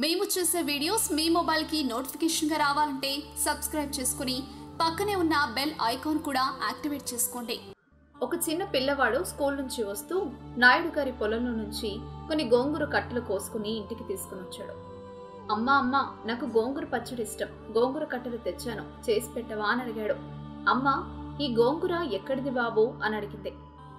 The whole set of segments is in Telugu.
మేము చేసే వీడియోస్ మీ మొబైల్కి నోటిఫికేషన్గా రావాలంటే సబ్స్క్రైబ్ చేసుకుని పక్కనే ఉన్న బెల్ ఐకాన్ కూడా యాక్టివేట్ చేసుకోండి. ఒక చిన్న పిల్లవాడు స్కూల్ నుంచి వస్తూ నాయుడు గారి పొలంలో నుంచి కొన్ని గోంగూర కట్టలు కోసుకుని ఇంటికి తీసుకుని వచ్చాడు. అమ్మా అమ్మా నాకు గోంగూర పచ్చడి ఇష్టం. గోంగూర కట్టలు తెచ్చాను. చేసి పెట్టవా అని అడిగాడు. అమ్మా ఈ గోంగూర ఎక్కడిది బాబు? అని అడిగింది.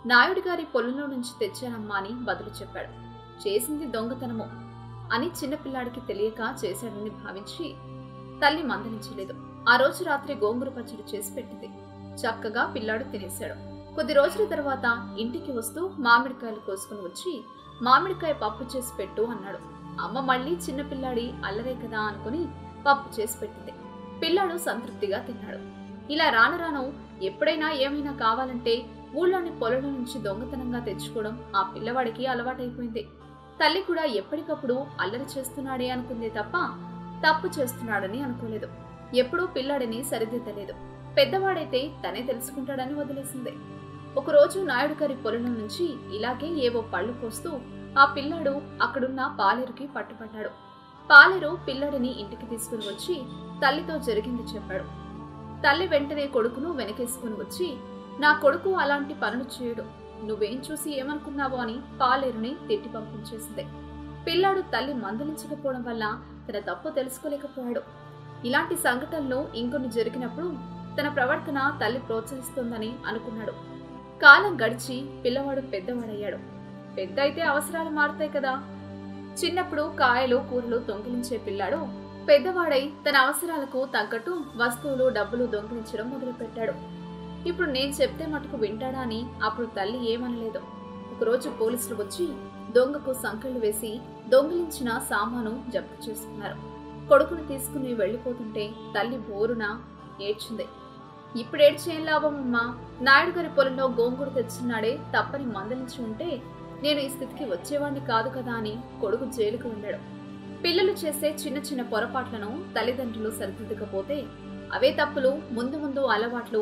నాయుడు గారి పొలంలో నుంచి తెచ్చానమ్మా అని బదులు చెప్పాడు. చేసింది దొంగతనము. అని చిన్నపిల్లాడికి తెలియక చేశాడని భావించి తల్లి మందలించలేదు. ఆ రోజు రాత్రి గోంగూర పచ్చడి చేసి పెట్టింది. చక్కగా పిల్లాడు తినేశాడు. కొద్ది రోజుల తర్వాత ఇంటికి వస్తూ మామిడికాయలు కోసుకుని వచ్చి మామిడికాయ పప్పు చేసి పెట్టు అన్నాడు. అమ్మ మళ్ళీ చిన్నపిల్లాడి అల్లరే కదా అనుకుని పప్పు చేసి పెట్టింది. పిల్లాడు సంతృప్తిగా తిన్నాడు. ఇలా రాను రాను ఎప్పుడైనా ఏమైనా కావాలంటే ఊళ్ళోని పొలం నుంచి దొంగతనంగా తెచ్చుకోవడం ఆ పిల్లవాడికి అలవాటైపోయింది. తల్లి కూడా ఎప్పటికప్పుడు అల్లరి చేస్తున్నాడే అనుకుందే తప్ప తప్పు చేస్తున్నాడని అనుకోలేదు. ఎప్పుడూ పిల్లాడిని సరిదిద్దలేదు. పెద్దవాడైతే తనే తెలుసుకుంటాడని వదిలేసింది. ఒకరోజు నాయుడు గారి పొలం నుంచి ఇలాగే ఏవో పళ్ళు కోస్తూ ఆ పిల్లాడు అక్కడున్న పాలేరుకి పట్టుపడ్డాడు పాలేరు పిల్లాడిని ఇంటికి తీసుకుని వచ్చి తల్లితో జరిగింది చెప్పాడు. తల్లి వెంటనే కొడుకును వెనకేసుకుని వచ్చి నా కొడుకు అలాంటి పనులు చేయడు. నువ్వేం చూసి ఏమనుకున్నావు అని పాలేరుని తిట్టి పంపించేసింది. పిల్లాడు తల్లి మందలించకపోవడం వల్ల తన తప్పు తెలుసుకోలేకపోయాడు. ఇలాంటి సంఘటనలు ఇంకొన్ని జరిగినప్పుడు తన ప్రవర్తన తల్లి ప్రోత్సహిస్తోందని అనుకున్నాడు. కాలం గడిచి పిల్లవాడు పెద్దవాడయ్యాడు. పెద్ద అయితే అవసరాలు మారుతాయి కదా. చిన్నప్పుడు కాయలు కూరలు దొంగిలించే పిల్లాడు పెద్దవాడై తన అవసరాలకు తగ్గట్టు వస్తువులు డబ్బులు దొంగిలించడం మొదలుపెట్టాడు. ఇప్పుడు నేను చెప్తే మటుకు వింటాడా అని అప్పుడు తల్లి ఏమనలేదు. ఒకరోజు పోలీసులు వచ్చి దొంగకు సంకెళ్ళు వేసి దొంగిలించిన సామాను జప్తు చేసుకున్నారు. కొడుకును తీసుకుని వెళ్ళిపోతుంటే తల్లి బోరున ఏడ్చింది. ఇప్పుడు ఏడ్చేం లాభం నాయుడు గారి పొలంలో గోంగూర తెచ్చున్నాడే తప్పని మందలించి ఉంటే నేను ఈ స్థితికి వచ్చేవాడిని కాదు కదా అని కొడుకు జైలుకు వెళ్ళాడు. పిల్లలు చేసే చిన్న చిన్న పొరపాట్లను తల్లిదండ్రులు సరిదిద్దకపోతే అవే తప్పులు ముందు ముందు అలవాట్లు